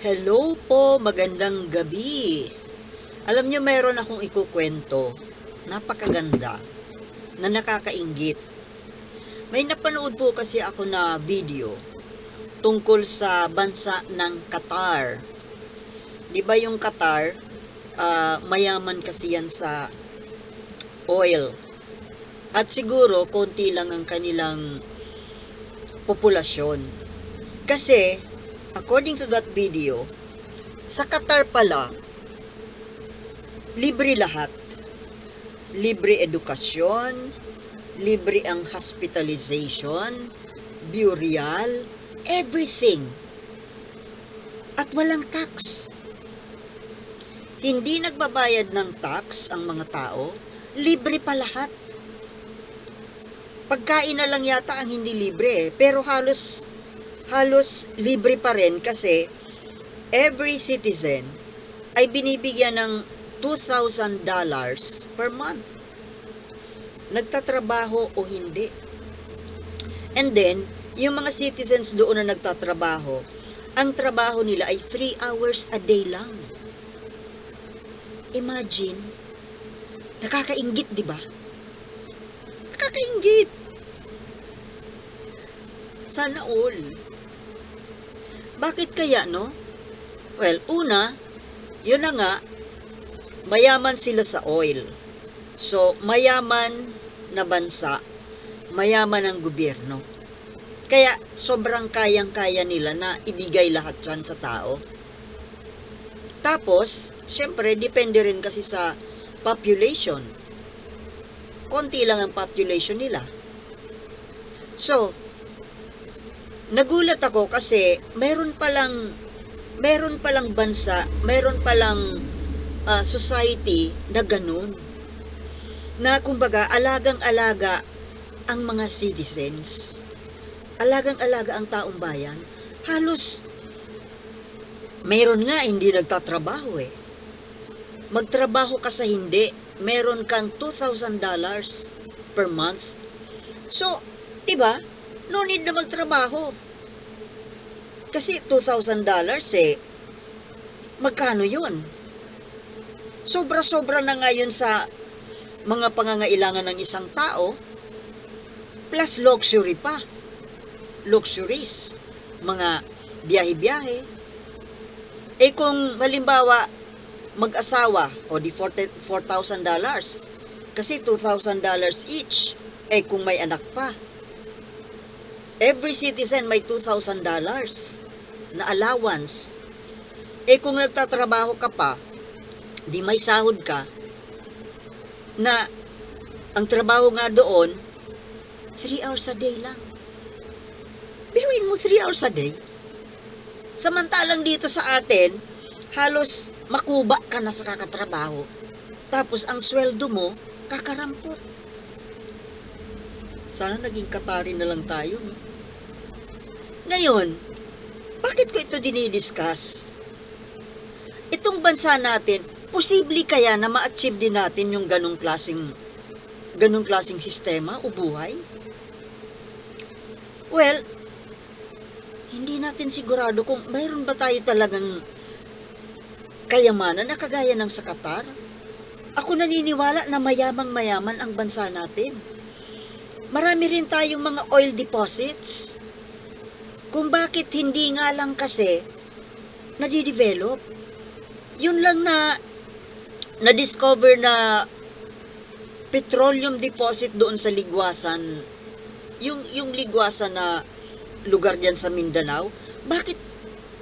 Hello po, magandang gabi. Alam niyo, mayroon akong ikukwento. Napakaganda. Na nakakaingit. May napanood po kasi ako na video tungkol sa bansa ng Qatar. Di ba yung Qatar, ah, mayaman kasi yan sa oil. At siguro, konti lang ang kanilang populasyon. Kasi, according to that video, sa Qatar pala, libre lahat. Libre edukasyon, libre ang hospitalization, burial, everything. At walang tax. Hindi nagbabayad ng tax ang mga tao, libre pa lahat. Pagkain na lang yata ang hindi libre, eh. pero halos halos libre pa rin kasi every citizen ay binibigyan ng $2,000 per month. Nagtatrabaho o hindi. And then, yung mga citizens doon na nagtatrabaho, ang trabaho nila ay 3 hours a day lang. Imagine, nakakaingit, di ba? Nakakaingit. Sana all. Bakit kaya, no? Well, una, yun na nga, mayaman sila sa oil. So, mayaman na bansa, mayaman ang gobyerno. Kaya, sobrang kayang-kaya nila na ibigay lahat yan sa tao. Tapos, syempre, depende rin kasi sa population. Konti lang ang population nila. So, nagulat ako kasi meron palang meron palang bansa, meron palang ah, society na ganun. Na kumbaga alagang-alaga ang mga citizens. Alagang-alaga ang taong bayan. Halos meron nga hindi nagtatrabaho eh. Magtrabaho ka sa hindi, meron kang $2,000 per month. So, 'di ba? No need na magtrabaho. Kasi $2,000 eh, magkano yun? Sobra-sobra na ngayon sa mga pangangailangan ng isang tao, plus luxury pa. Luxuries. Mga biyahe-biyahe. Eh kung halimbawa, mag-asawa, o di $4,000, kasi $2,000 each, eh kung may anak pa, every citizen may $2,000 na allowance. Eh kung nagtatrabaho ka pa, di may sahod ka, na ang trabaho nga doon, 3 hours a day lang. Biruin mo 3 hours a day. Samantalang dito sa atin, halos makuba ka na sa kakatrabaho. Tapos ang sweldo mo, kakarampot. Sana naging katarin na lang tayo. Ngayon, bakit ko ito dinidiscuss? Itong bansa natin, posible kaya na ma-achieve din natin yung ganong klaseng ganong klaseng sistema o buhay? Well, hindi natin sigurado kung mayroon ba tayo talagang kayamanan na kagaya ng sa Qatar. Ako naniniwala na mayamang mayaman ang bansa natin. Marami rin tayong mga oil deposits. Kung bakit hindi nga lang kasi nadidevelop. Yun lang na na-discover na petroleum deposit doon sa Ligwasan. Yung, yung Ligwasan na lugar diyan sa Mindanao. Bakit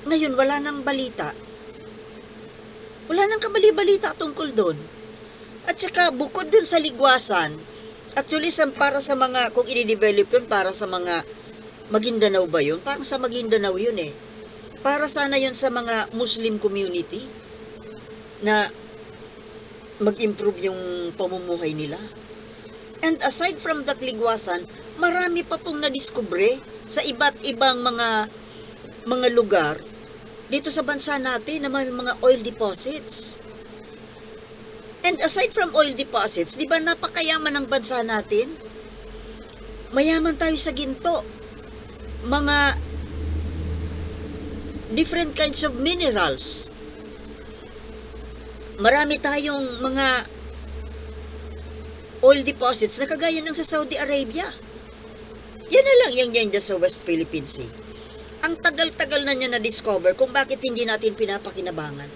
ngayon wala nang balita? Wala nang kabali-balita tungkol doon. At saka bukod dun sa Ligwasan, actually sa, para sa mga, kung i-develop yun, para sa mga Maguindanao ba yun? Parang sa Maguindanao yun eh. Para sana yun sa mga Muslim community na mag-improve yung pamumuhay nila. And aside from that ligwasan, marami pa pong nadiskubre sa iba't ibang mga mga lugar dito sa bansa natin na may mga oil deposits. And aside from oil deposits, di ba napakayaman ng bansa natin? Mayaman tayo sa ginto. Mga different kinds of minerals. Marami tayong mga oil deposits na kagaya ng sa Saudi Arabia. Yan na lang yan yan sa West Philippine Sea. Ang tagal-tagal na niya na-discover kung bakit hindi natin pinapakinabangan.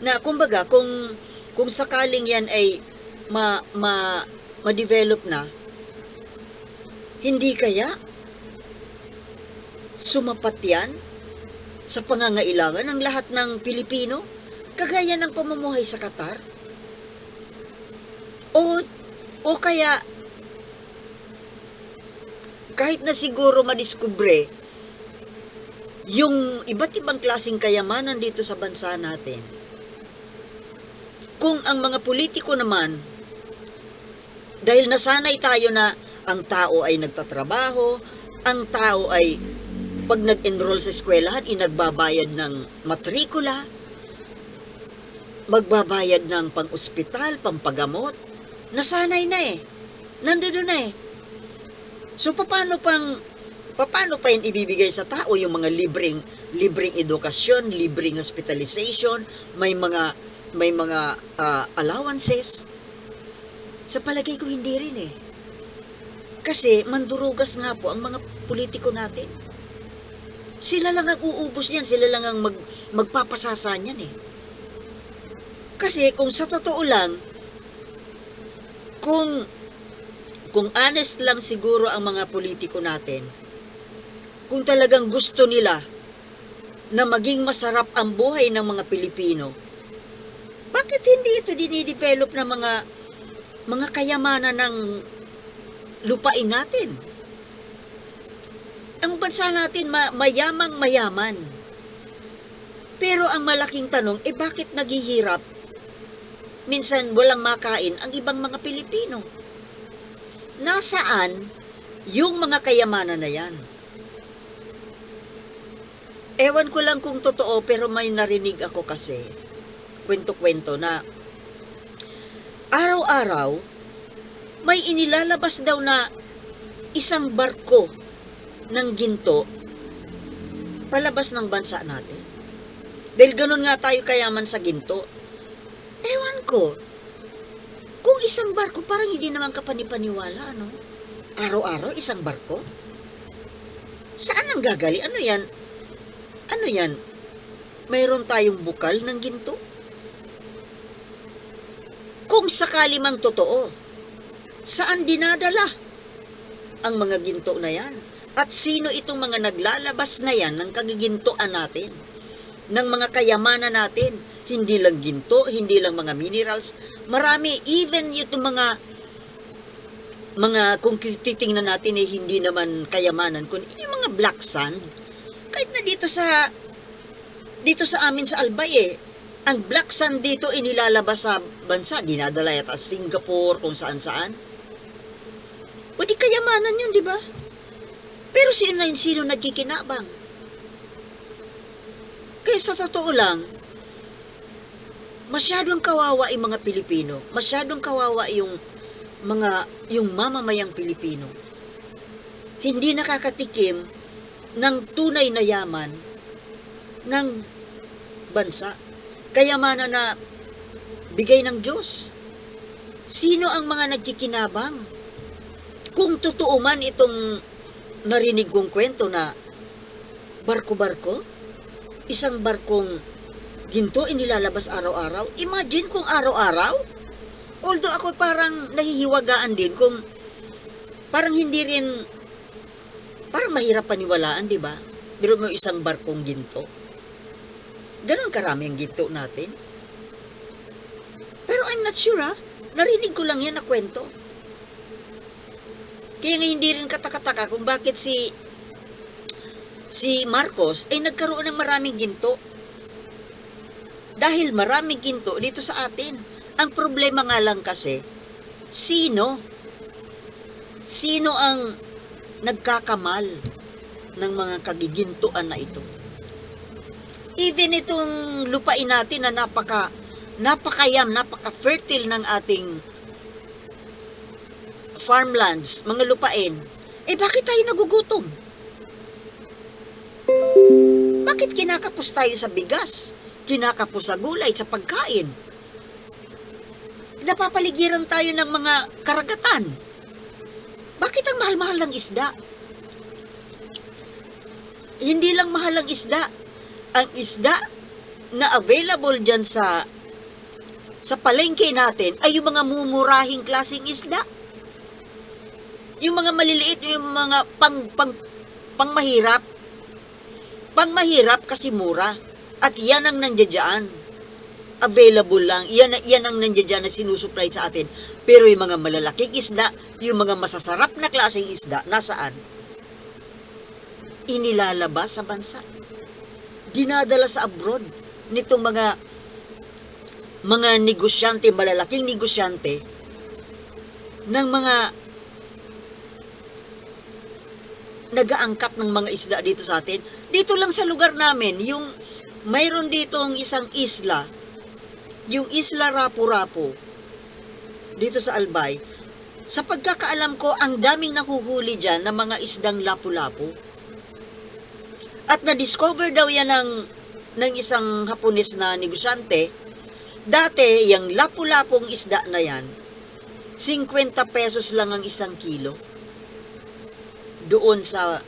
Na kumbaga, kung, kung sakaling yan ay ma, ma, ma-develop na, hindi kaya sumapat yan sa pangangailangan ng lahat ng Pilipino, kagaya ng pamumuhay sa Qatar? O, o kaya, kahit na siguro madiskubre yung iba't ibang klaseng kayamanan dito sa bansa natin, kung ang mga politiko naman, dahil nasanay tayo na ang tao ay nagtatrabaho, ang tao ay pag nag-enroll sa eskwelahan, inagbabayad ng matrikula, magbabayad ng pang-ospital, pampagamot, nasanay na eh. Nandoon na eh. So, paano pang, paano pa yun ibibigay sa tao yung mga libreng, libreng edukasyon, libreng hospitalization, may mga, may mga ah, allowances? Sa palagay ko, hindi rin eh. Kasi mandurugas nga po ang mga politiko natin. Sila lang ang uubos niyan, sila lang ang mag, magpapasasa niyan eh. Kasi kung sa totoo lang, kung kung honest lang siguro ang mga politiko natin, kung talagang gusto nila na maging masarap ang buhay ng mga Pilipino, bakit hindi ito dinidevelop ng mga mga kayamanan ng lupain natin? Ang bansa natin ma- mayamang mayaman. Pero ang malaking tanong, eh bakit naghihirap? Minsan walang makain ang ibang mga Pilipino. Nasaan yung mga kayamanan na yan? Ewan ko lang kung totoo pero may narinig ako kasi kwento-kwento na araw-araw may inilalabas daw na isang barko ng ginto palabas ng bansa natin. Dahil ganun nga tayo kayaman sa ginto. Ewan ko. Kung isang barko, parang hindi naman kapanipaniwala, ano? Araw-araw, isang barko? Saan ang gagali? Ano yan? Ano yan? Mayroon tayong bukal ng ginto? Kung sakali mang totoo, saan dinadala ang mga ginto na yan? At sino itong mga naglalabas na yan ng kagigintoan natin? Ng mga kayamanan natin? Hindi lang ginto, hindi lang mga minerals. Marami, even itong mga mga kung titingnan natin eh hindi naman kayamanan kundi yung mga black sand kahit na dito sa dito sa amin sa Albay eh ang black sand dito inilalabas sa bansa dinadala yata Singapore kung saan saan o di kayamanan yun di ba pero sino na sino nagkikinabang kaya sa totoo lang masyadong kawawa yung mga Pilipino masyadong kawawa yung mga yung mamamayang Pilipino hindi nakakatikim ng tunay na yaman ng bansa. Kayamanan na bigay ng Diyos. Sino ang mga nagkikinabang? Kung totoo man itong narinig kong kwento na barko-barko, isang barkong ginto inilalabas araw-araw, imagine kung araw-araw, although ako parang nahihiwagaan din kung parang hindi rin parang mahirap paniwalaan, di ba? Pero mo isang barkong ginto. Ganon karami ang ginto natin. Pero I'm not sure ha. Narinig ko lang yan na kwento. Kaya nga hindi rin katakataka kung bakit si si Marcos ay nagkaroon ng maraming ginto. Dahil maraming ginto dito sa atin. Ang problema nga lang kasi, sino? Sino ang nagkakamal ng mga kagigintuan na ito. Even itong lupain natin na napaka napakayam, napaka-fertile ng ating farmlands, mga lupain, eh bakit tayo nagugutom? Bakit kinakapos tayo sa bigas? Kinakapos sa gulay, sa pagkain? Napapaligiran tayo ng mga karagatan. Bakit ang mahal-mahal ng isda? Hindi lang mahal ang isda. Ang isda na available dyan sa sa palengke natin ay yung mga mumurahing klaseng isda. Yung mga maliliit, yung mga pang, pang, pang mahirap. Pang mahirap kasi mura. At yan ang nandiyan Available lang. Yan, yan ang nandiyan na sinusupply sa atin. Pero yung mga malalaking isda, yung mga masasarap na klaseng isda, nasaan? Inilalabas sa bansa. Dinadala sa abroad nitong mga mga negosyante, malalaking negosyante ng mga nagaangkat ng mga isda dito sa atin. Dito lang sa lugar namin, yung mayroon dito ang isang isla, yung isla Rapu-Rapu, dito sa Albay. Sa pagkakaalam ko, ang daming nahuhuli dyan ng mga isdang lapu-lapu. At na-discover daw yan ng, ng isang Hapones na negosyante, dati, yung lapu-lapong isda na yan, 50 pesos lang ang isang kilo doon sa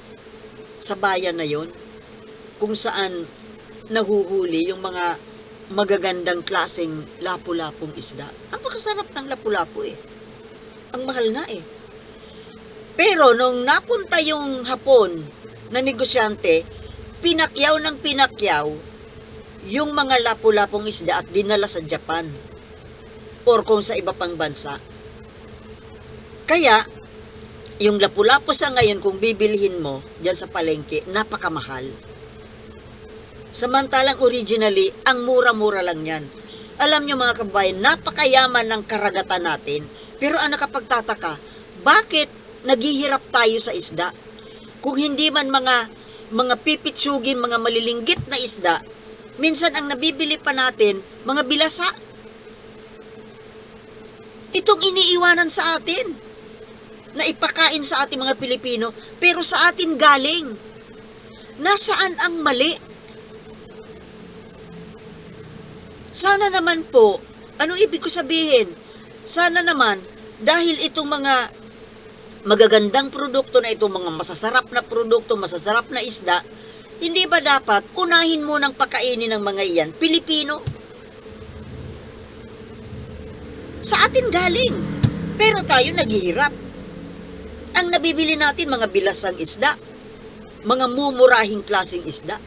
sa bayan na yon kung saan nahuhuli yung mga magagandang klaseng lapu-lapong isda. Ang pagkasarap ng lapu-lapu eh. Ang mahal nga eh. Pero nung napunta yung Hapon na negosyante, pinakyaw ng pinakyaw yung mga lapu-lapong isda at dinala sa Japan or kung sa iba pang bansa. Kaya, yung lapu-lapu sa ngayon, kung bibilhin mo dyan sa palengke, napakamahal. Samantalang originally, ang mura-mura lang yan. Alam nyo mga kabayan, napakayaman ng karagatan natin. Pero ang nakapagtataka, bakit naghihirap tayo sa isda? Kung hindi man mga mga pipitsugin, mga malilinggit na isda, minsan ang nabibili pa natin, mga bilasa. Itong iniiwanan sa atin na ipakain sa ating mga Pilipino, pero sa atin galing. Nasaan ang mali? Sana naman po, ano ibig ko sabihin? Sana naman, dahil itong mga magagandang produkto na ito, mga masasarap na produkto, masasarap na isda, hindi ba dapat unahin mo ng pakainin ng mga iyan, Pilipino? Sa atin galing. Pero tayo naghihirap. Ang nabibili natin, mga bilasang isda, mga mumurahing klaseng isda.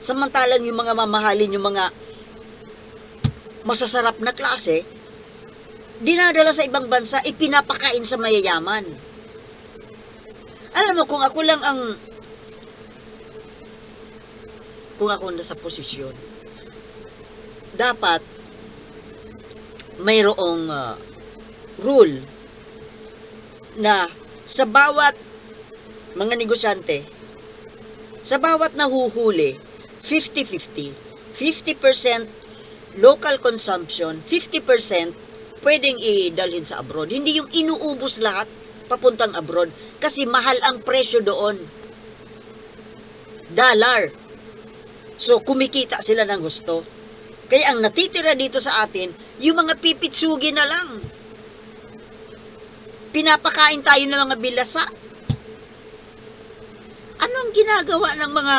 Samantalang yung mga mamahalin, yung mga masasarap na klase, dinadala sa ibang bansa, ipinapakain sa mayayaman. Alam mo, kung ako lang ang kung ako nasa posisyon, dapat mayroong uh, rule na sa bawat mga negosyante, sa bawat nahuhuli, 50-50. 50% local consumption, 50% pwedeng idalhin sa abroad. Hindi yung inuubos lahat papuntang abroad kasi mahal ang presyo doon. Dollar. So, kumikita sila ng gusto. Kaya ang natitira dito sa atin, yung mga pipitsugi na lang. Pinapakain tayo ng mga bilasa. Anong ginagawa ng mga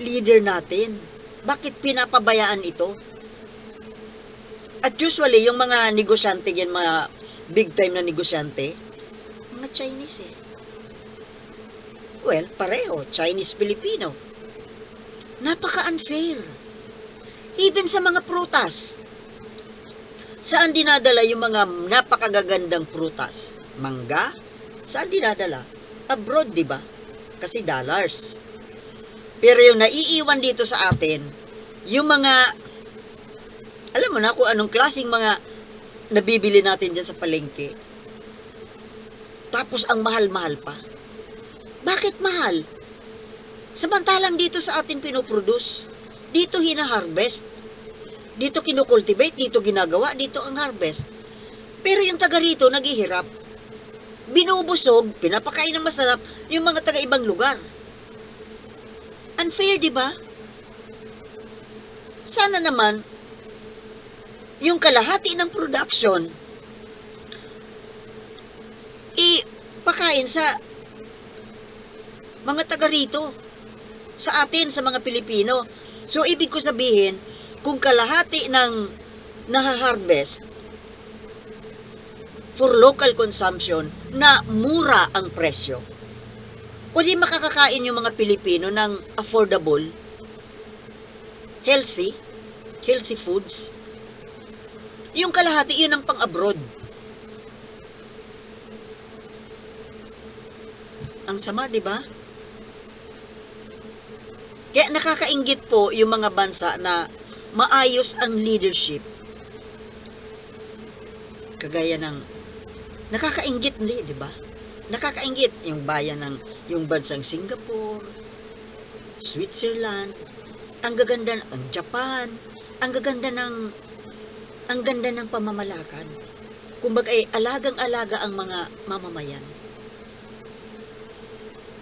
leader natin? Bakit pinapabayaan ito? At usually, yung mga negosyante yan, mga big time na negosyante, mga Chinese eh. Well, pareho, Chinese-Filipino. Napaka-unfair. Even sa mga prutas. Saan dinadala yung mga napakagagandang prutas? Mangga? Saan dinadala? Abroad, di ba? Kasi dollars. Pero yung naiiwan dito sa atin, yung mga, alam mo na kung anong klaseng mga nabibili natin dyan sa palengke. Tapos ang mahal-mahal pa. Bakit mahal? Samantalang dito sa atin pinoproduce. Dito hina-harvest. Dito kinukultivate, dito ginagawa, dito ang harvest. Pero yung taga rito naghihirap. Binubusog, pinapakain ng masarap yung mga taga ibang lugar. unfair, di ba? Sana naman, yung kalahati ng production, ipakain sa mga taga rito, sa atin, sa mga Pilipino. So, ibig ko sabihin, kung kalahati ng nahaharvest for local consumption na mura ang presyo, di makakakain yung mga Pilipino ng affordable, healthy, healthy foods. Yung kalahati, yun ang pang-abroad. Ang sama, di ba? Kaya nakakaingit po yung mga bansa na maayos ang leadership. Kagaya ng nakakaingit hindi, di ba? Nakakaingit yung bayan ng yung bansang Singapore, Switzerland, ang gaganda ang Japan, ang gaganda ng ang ganda ng pamamalakad. Kumbaga ay alagang-alaga ang mga mamamayan.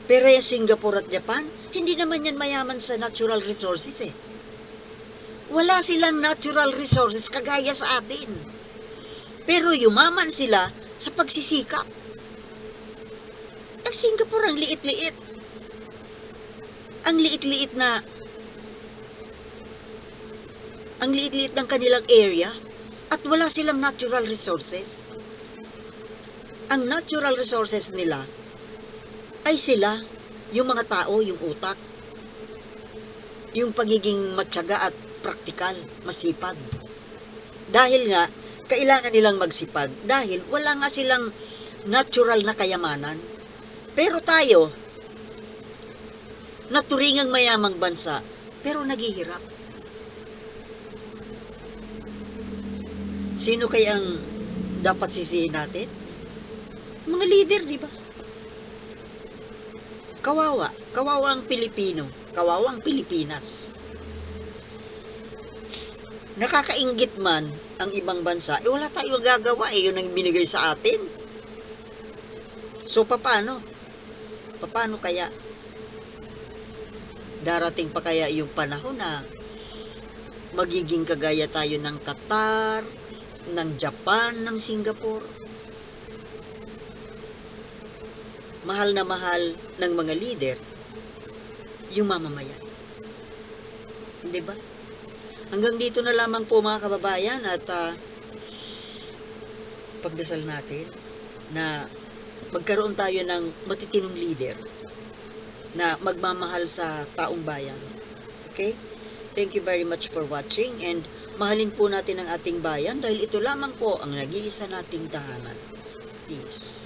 Pero yung Singapore at Japan, hindi naman yan mayaman sa natural resources eh. Wala silang natural resources kagaya sa atin. Pero yumaman sila sa pagsisikap. Ang Singapore ang liit-liit. Ang liit-liit na ang liit-liit ng kanilang area at wala silang natural resources. Ang natural resources nila ay sila, yung mga tao, yung utak, yung pagiging matyaga at praktikal, masipag. Dahil nga, kailangan nilang magsipag dahil wala nga silang natural na kayamanan. Pero tayo, naturingang mayamang bansa, pero naghihirap. Sino kayang dapat sisihin natin? Mga leader, di ba? Kawawa. Kawawa ang Pilipino. Kawawa ang Pilipinas. Nakakaingit man ang ibang bansa, eh wala tayong gagawa eh, yun ang binigay sa atin. So, paano? Paano kaya? Darating pa kaya yung panahon na magiging kagaya tayo ng Qatar, ng Japan, ng Singapore. Mahal na mahal ng mga leader yung mamamayan. Hindi ba? Hanggang dito na lamang po mga kababayan at ah, pagdasal natin na magkaroon tayo ng matitinong leader na magmamahal sa taong bayan. Okay? Thank you very much for watching and mahalin po natin ang ating bayan dahil ito lamang po ang nag-iisa nating tahanan. Peace.